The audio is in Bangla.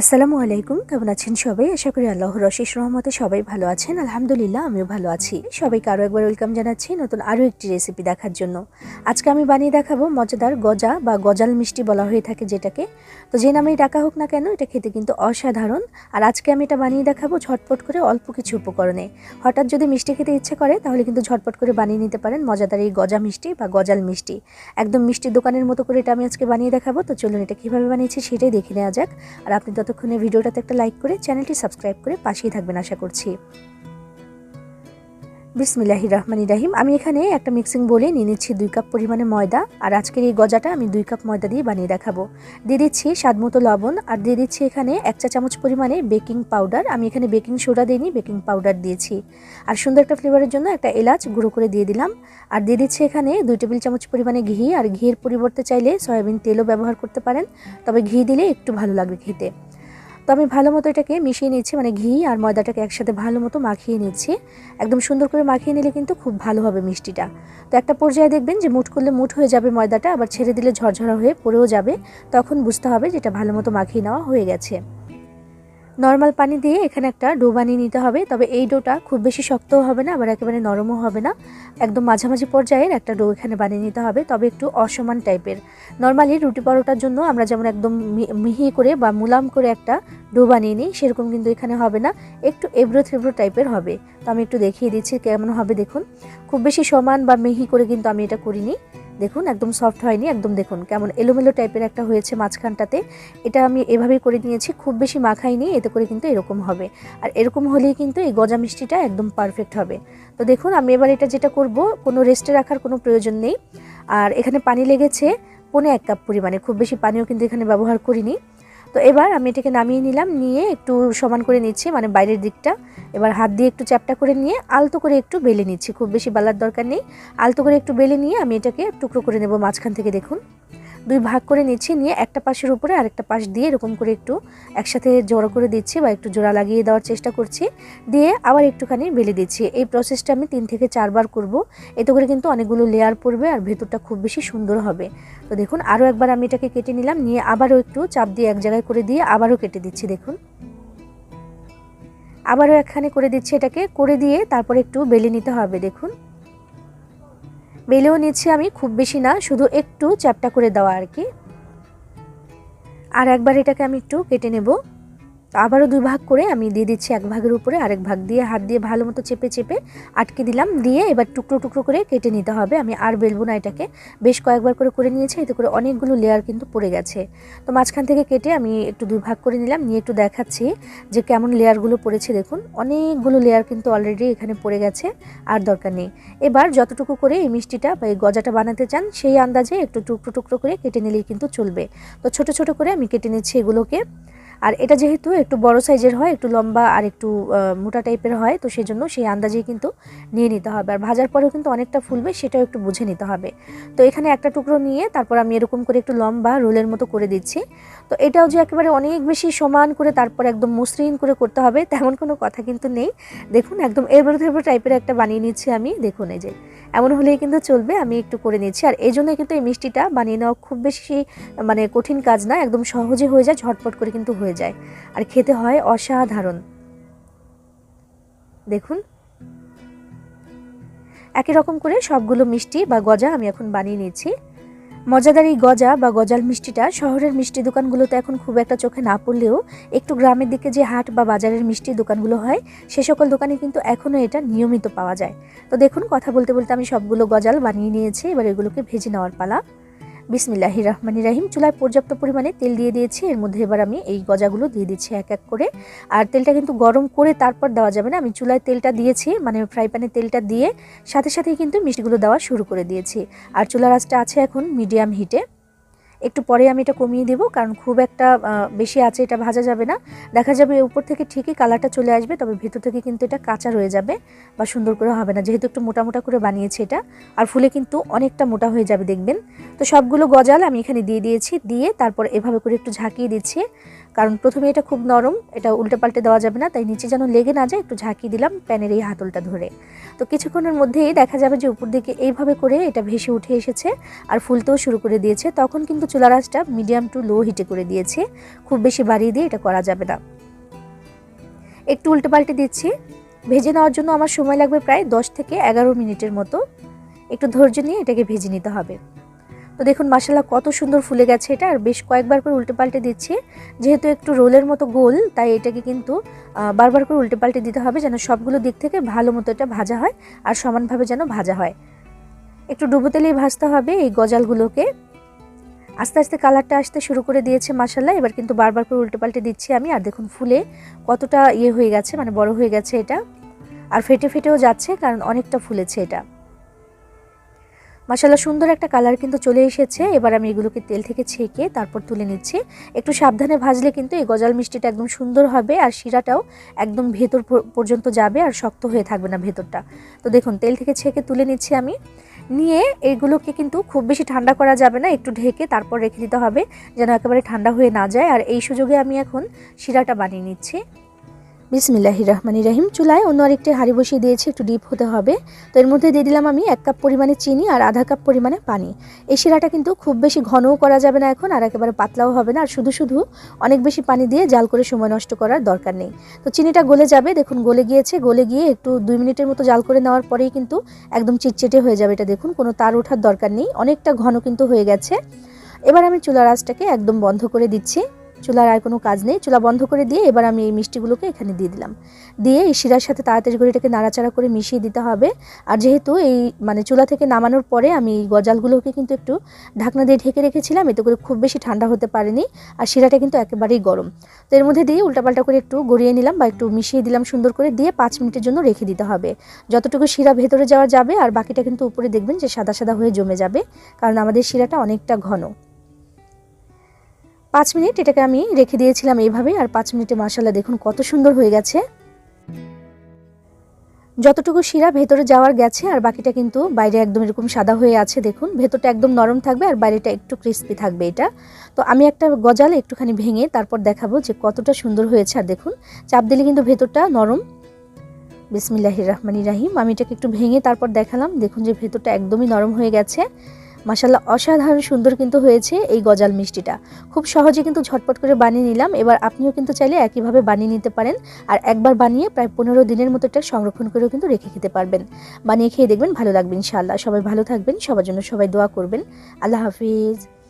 আসসালামু আলাইকুম, কেমন আছেন সবাই? আশা করি আল্লাহ রশিস রহমতে সবাই ভালো আছেন। আলহামদুলিল্লাহ, আমিও ভালো আছি। সবাইকে আরও একবার ওয়েলকাম জানাচ্ছি নতুন আরও একটি রেসিপি দেখার জন্য। আজকে আমি বানিয়ে দেখাবো মজাদার গজা বা গজাল মিষ্টি বলা হয়ে থাকে যেটাকে। তো যে নামেই ডাকা হোক না কেন, এটা খেতে কিন্তু অসাধারণ। আর আজকে আমি এটা বানিয়ে দেখাবো ঝটপট করে অল্প কিছু উপকরণে। হঠাৎ যদি মিষ্টি খেতে ইচ্ছে করে, তাহলে কিন্তু ঝটপট করে বানিয়ে নিতে পারেন মজাদার এই গজা মিষ্টি বা গজাল মিষ্টি। একদম মিষ্টির দোকানের মতো করে এটা আমি আজকে বানিয়ে দেখাবো। তো চলুন এটা কীভাবে বানিয়েছি সেটাই দেখে নেওয়া যাক। আর আপনি ততক্ষণে ভিডিওটাতে একটা লাইক করে চ্যানেলটি সাবস্ক্রাইব করে পাশেই থাকবেন আশা করছি। বিসমিল্লাহি রহমানি রাহিম। আমি এখানে একটা মিক্সিং বলে নিয়ে নিচ্ছি দুই কাপ পরিমাণে ময়দা। আর আজকের এই গজাটা আমি দুই কাপ ময়দা দিয়ে বানিয়ে দেখাবো। দিয়ে দিচ্ছি স্বাদ মতো লবণ। আর দিয়ে দিচ্ছি এখানে এক চা চামচ পরিমাণে বেকিং পাউডার আমি এখানে বেকিং সোডা দিইনি বেকিং পাউডার দিয়েছি। আর সুন্দর একটা ফ্লেভারের জন্য একটা এলাচ গুঁড়ো করে দিয়ে দিলাম। আর দিয়ে দিচ্ছি এখানে দুই টেবিল চামচ পরিমাণে ঘি। আর ঘিয়ের পরিবর্তে চাইলে সয়াবিন তেলও ব্যবহার করতে পারেন। তবে ঘি দিলে একটু ভালো লাগবে খেতে। তো আমি ভালো মতো এটাকে মিশিয়ে নিচ্ছি মানে ঘি আর ময়দাটাকে একসাথে ভালো মতো মাখিয়ে নিচ্ছি একদম সুন্দর করে মাখিয়ে নিলে কিন্তু খুব ভালো হবে মিষ্টিটা। তো একটা পর্যায়ে দেখবেন যে মুঠ করলে মুঠ হয়ে যাবে ময়দাটা, আবার ছেড়ে দিলে ঝরঝরা হয়ে পড়েও যাবে। তখন বুঝতে হবে যেটা ভালো মতো মাখিয়ে নেওয়া হয়ে গেছে। নর্মাল পানি দিয়ে এখানে একটা ডো বানিয়ে নিতে হবে। তবে এই ডোটা খুব বেশি শক্তও হবে না, আবার একেবারে নরমও হবে না। একদম মাঝামাঝি পর্যায়ের একটা ডো এখানে বানিয়ে নিতে হবে, তবে একটু অসমান টাইপের। নর্মালি রুটি পরোটার জন্য আমরা যেমন একদম মিহি করে বা মুলাম করে একটা ডো বানিয়ে নিই, সেরকম কিন্তু এখানে হবে না। একটু এবড়ো থেবড়ো টাইপের হবে। তো আমি একটু দেখিয়ে দিচ্ছি কেমন হবে দেখুন। খুব বেশি সমান বা মিহি করে কিন্তু আমি এটা করিনি। দেখুন, একদম সফট হয়নি, একদম দেখুন কেমন এলোমেলো টাইপের একটা হয়েছে মাঝখানটাতে। এটা আমি এভাবেই করে নিয়েছি, খুব বেশি মাখাইনি, এতে করে কিন্তু এরকম হবে। আর এরকম হলেই কিন্তু এই গজা মিষ্টিটা একদম পারফেক্ট হবে। তো দেখুন, আমি এবার এটা যেটা করব, কোনো রেস্টে রাখার কোনো প্রয়োজন নেই। আর এখানে পানি লেগেছে, পনে এক কাপ পরিমাণে। খুব বেশি পানিও কিন্তু এখানে ব্যবহার করিনি। তো এবার আমি এটাকে নামিয়ে নিলাম, নিয়ে একটু সমান করে নিচ্ছি মানে বাইরের দিকটা। এবার হাত দিয়ে একটু চ্যাপটা করে নিয়ে আলতো করে একটু বেলে নিচ্ছি, খুব বেশি বালার দরকার নেই। আলতো করে একটু বেলে নিয়ে আমি এটাকে টুকরো করে নেব মাঝখান থেকে, দেখুন। দুই ভাগ করে নিচ্ছি, নিয়ে একটা পাশের উপরে আরেকটা পাশ দিয়ে এরকম করে একটু একসাথে জোড়া করে দিচ্ছি বা একটু জোড়া লাগিয়ে দেওয়ার চেষ্টা করছি। দিয়ে আবার একটুখানি বেলে দিচ্ছি। এই প্রসেসটা আমি তিন থেকে চারবার করব। এতে করে কিন্তু অনেকগুলো লেয়ার পড়বে আর ভেতরটা খুব বেশি সুন্দর হবে। তো দেখুন, আরও একবার আমি এটাকে কেটে নিলাম, নিয়ে আবারও একটু চাপ দিয়ে এক জায়গায় করে দিয়ে আবারও কেটে দিচ্ছি, দেখুন। আবারও একখানে করে দিচ্ছি এটাকে, করে দিয়ে তারপরে একটু বেলে নিতে হবে, দেখুন। বেলেও নিচ্ছি আমি, খুব বেশি না, শুধু একটু চ্যাপটা করে দেওয়া আর কি। আর একবার এটাকে আমি একটু কেটে নেব। আবারও দুই ভাগ করে আমি দিয়ে দিচ্ছি এক ভাগের উপরে, আরেক ভাগ দিয়ে হাত দিয়ে ভালো মতো চেপে চেপে আটকে দিলাম। দিয়ে এবার টুকরো টুকরো করে কেটে নিতে হবে। আমি আর বেলবো না এটাকে। বেশ কয়েকবার করে করে নিয়েছি, এতে করে অনেকগুলো লেয়ার কিন্তু পড়ে গেছে। তো মাঝখান থেকে কেটে আমি একটু দুই ভাগ করে নিলাম। নিয়ে একটু দেখাচ্ছি যে কেমন লেয়ারগুলো পড়েছে। দেখুন, অনেকগুলো লেয়ার কিন্তু অলরেডি এখানে পড়ে গেছে, আর দরকার নেই। এবার যতটুকু করে এই মিষ্টিটা বা এই গজাটা বানাতে চান, সেই আন্দাজে একটু টুকরো টুকরো করে কেটে নিলেই কিন্তু চলবে। তো ছোট ছোট করে আমি কেটে নিচ্ছি এগুলোকে। আর এটা যেহেতু একটু বড় সাইজের হয়, একটু লম্বা আর একটু মোটা টাইপের হয়, তো সেই জন্য সেই আন্দাজেই কিন্তু নিয়ে নিতে হবে। আর ভাজার পরেও কিন্তু অনেকটা ফুলবে, সেটাও একটু বুঝে নিতে হবে। তো এখানে একটা টুকরো নিয়ে তারপর আমি এরকম করে একটু লম্বা রোলের মতো করে দিচ্ছি। তো এটাও যে একেবারে অনেক বেশি সমান করে তারপর একদম মসৃণ করে করতে হবে, তেমন কোনো কথা কিন্তু নেই। দেখুন, একদম এরবড় থেরবড় টাইপের একটা বানিয়ে নিচ্ছি আমি। দেখুন, এই যে এমন হলেই কিন্তু চলবে, আমি একটু করে নিচ্ছি। আর এই জন্যই কিন্তু এই মিষ্টিটা বানিয়ে নেওয়া খুব বেশি মানে কঠিন কাজ না, একদম সহজে হয়ে যায়, ঝটপট করে কিন্তু হয়ে যায়। আর খেতে হয় অসাধারণ। দেখুন। একই রকম করে সবগুলো মিষ্টি বা গজা আমি এখন বানিয়ে নিচ্ছি। মজাদার এই গজা বা গজাল মিষ্টিটা শহরের মিষ্টি দোকানগুলোতে এখন খুব একটা চোখে না পড়লেও একটু গ্রামের দিকে যে হাট বা বাজারের মিষ্টির দোকানগুলো হয়, সে সকল দোকানে কিন্তু এখনও এটা নিয়মিত পাওয়া যায়। তো দেখুন, কথা বলতে বলতে আমি সবগুলো গজাল বানিয়ে নিয়েছি, এবার এগুলোকে ভেজে নেওয়ার পালা। বিসমিল্লাহি রহমানি রাহিম চুলায় পর্যাপ্ত পরিমাণে তেল দিয়ে দিয়েছি। এর মধ্যে এবার আমি এই গজাগুলো দিয়ে দিচ্ছি এক এক করে। আর তেলটা কিন্তু গরম করে তারপর দেওয়া যাবে না। আমি চুলায় তেলটা দিয়েছি মানে ফ্রাই প্যানে তেলটা দিয়ে সাথে সাথেই কিন্তু মিষ্টিগুলো দেওয়া শুরু করে দিয়েছি। আর চুলার আঁচটা আছে এখন মিডিয়াম হিটে। একটু পরে আমি এটা কমিয়ে দেবো, কারণ খুব একটা বেশি আছে এটা ভাজা যাবে না। দেখা যাবে উপর থেকে ঠিকই কালারটা চলে আসবে, তবে ভেতর থেকে কিন্তু এটা কাঁচা রয়ে যাবে বা সুন্দর করে হবে না। যেহেতু একটু মোটা মোটা করে বানিয়েছে এটা, আর ফুলে কিন্তু অনেকটা মোটা হয়ে যাবে দেখবেন। তো সবগুলো গজাল আমি এখানে দিয়ে দিয়েছি, দিয়ে তারপর এভাবে করে একটু ঝাঁকিয়ে দিচ্ছি। কারণ প্রথমে এটা খুব নরম, এটা উল্টে পাল্টে দেওয়া যাবে না, তাই নিচে যেন লেগে না যায়, একটু ঝাঁকি দিলাম প্যানের এই হাতলটা ধরে। তো কিছুক্ষণের মধ্যেই দেখা যাবে যে উপর দিকে এইভাবে করে এটা ভেসে উঠে এসেছে আর ফুলতেও শুরু করে দিয়েছে। তখন কিন্তু চুলার আঁচটা মিডিয়াম টু লো হিটে করে দিয়েছে। খুব বেশি বাড়িয়ে দিয়ে এটা করা যাবে না। একটু উল্টে পাল্টে দিচ্ছি। ভেজে নেওয়ার জন্য আমার সময় লাগবে প্রায় দশ থেকে এগারো মিনিটের মতো। একটু ধৈর্য নিয়ে এটাকে ভেজে নিতে হবে। তো দেখুন মশলা কত সুন্দর ফুলে গেছে এটা। আর বেশ কয়েকবার করে উল্টে পাল্টে দিচ্ছি। যেহেতু একটু রোলের মতো গোল, তাই এটাকে কিন্তু বারবার করে উল্টে পাল্টে দিতে হবে যেন সবগুলো দিক থেকে ভালো মতো এটা ভাজা হয় আর সমানভাবে যেন ভাজা হয়। একটু ডুবো তেলেই ভাজতে হবে এই গজালগুলোকে। আস্তে আস্তে কালারটা আসতে শুরু করে দিয়েছে মাসাল্লাহ এবার কিন্তু বারবার করে উল্টে পাল্টে দিচ্ছি আমি। আর দেখুন, ফুলে কতটা ইয়ে হয়ে গেছে মানে বড় হয়ে গেছে এটা। আর ফেটে ফেটেও যাচ্ছে, কারণ অনেকটা ফুলেছে এটা। মাসাল্লাহ সুন্দর একটা কালার কিন্তু চলে এসেছে। এবার আমি এগুলোকে তেল থেকে ছেঁকে তারপর তুলে নিচ্ছি। একটু সাবধানে ভাজলে কিন্তু এই গজাল মিষ্টিটা একদম সুন্দর হবে আর শিরাটাও একদম ভেতর পর্যন্ত যাবে আর শক্ত হয়ে থাকবে না ভেতরটা। তো দেখুন, তেল থেকে ছেঁকে তুলে নিচ্ছি আমি। নিয়ে এগুলোকে কিন্তু খুব বেশি ঠান্ডা করা যাবে না, একটু ঢেকে তারপর রেখে দিতে হবে যেন একেবারে ঠান্ডা হয়ে না যায়। আর এই সুযোগে আমি এখন শিরাটা বানিয়ে নিচ্ছি। বিসমিল্লাহির রহমানি রাহিম চুলায় অন্য আরেকটি হাঁড়ি বসিয়ে দিয়েছি, একটু ডিপ হতে হবে। তো এর মধ্যে দিয়ে দিলাম আমি এক কাপ পরিমাণে চিনি আর আধা কাপ পরিমাণে পানি। এই শিরাটা কিন্তু খুব বেশি ঘনও করা যাবে না এখন আর একেবারে পাতলাও হবে না। আর শুধু শুধু অনেক বেশি পানি দিয়ে জাল করে সময় নষ্ট করার দরকার নেই। তো চিনিটা গলে যাবে, দেখুন গলে গিয়েছে, গলে গিয়ে একটু দুই মিনিটের মতো জাল করে নেওয়ার পরেই কিন্তু একদম চিটচেটে হয়ে যাবে এটা দেখুন, কোনো তার ওঠার দরকার নেই। অনেকটা ঘন কিন্তু হয়ে গেছে। এবার আমি চুলার আঁচটাকে একদম বন্ধ করে দিচ্ছি। চুলার আর কোনো কাজ নেই। চুলা বন্ধ করে দিয়ে এবার আমি এই মিষ্টিগুলোকে এখানে দিয়ে দিলাম। দিয়ে এই শিরার সাথে তাড়াতাড়ি এটাকে নাড়াচাড়া করে মিশিয়ে দিতে হবে। আর যেহেতু এই মানে চুলা থেকে নামানোর পরে আমি এই গজালগুলোকে কিন্তু একটু ঢাকনা দিয়ে ঢেকে রেখেছিলাম, এতে করে খুব বেশি ঠান্ডা হতে পারেনি। আর শিরাটা কিন্তু একেবারেই গরম। তো এর মধ্যে দিয়ে উল্টাপাল্টা করে একটু গড়িয়ে নিলাম বা একটু মিশিয়ে দিলাম সুন্দর করে দিয়ে পাঁচ মিনিটের জন্য রেখে দিতে হবে। যতটুকু শিরা ভেতরে যাওয়া যাবে আর বাকিটা কিন্তু উপরে দেখবেন যে সাদা সাদা হয়ে জমে যাবে, কারণ আমাদের শিরাটা অনেকটা ঘন। পাঁচ মিনিট এটাকে আমি রেখে দিয়েছিলাম এইভাবে, আর পাঁচ মিনিটে মশলা দেখুন কত সুন্দর হয়ে গেছে। যতটুকু শিরা ভেতরে যাওয়ার গেছে, আর বাকিটা কিন্তু বাইরে একদম এরকম সাদা হয়ে আছে, দেখুন। ভেতরটা একদম নরম থাকবে, আর বাইরেটা একটু ক্রিস্পি থাকবে এটা। তো আমি একটা গজালে একটুখানি ভেঙে তারপর দেখাবো যে কতটা সুন্দর হয়েছে, আর দেখুন। চাপ দিলে কিন্তু ভেতরটা নরম। বিসমিল্লাহির রহমানি রাহিম। আমি এটাকে একটু ভেঙে তারপর দেখালাম, দেখুন যে ভেতরটা একদমই নরম হয়ে গেছে। মাসাল্লাহ অসাধারণ সুন্দর কিন্তু হয়েছে এই গজাল মিষ্টিটা। খুব সহজে কিন্তু ঝটপট করে বানিয়ে নিলাম। এবার আপনিও কিন্তু চাইলে একইভাবে বানিয়ে নিতে পারেন আর একবার বানিয়ে প্রায় পনেরো দিনের মতো এটা সংরক্ষণ করেও কিন্তু রেখে খেতে পারবেন। বানিয়ে খেয়ে দেখবেন ভালো লাগবে ইনশাআল্লাহ। সবাই ভালো থাকবেন, সবার জন্য সবাই দোয়া করবেন। আল্লাহ হাফিজ।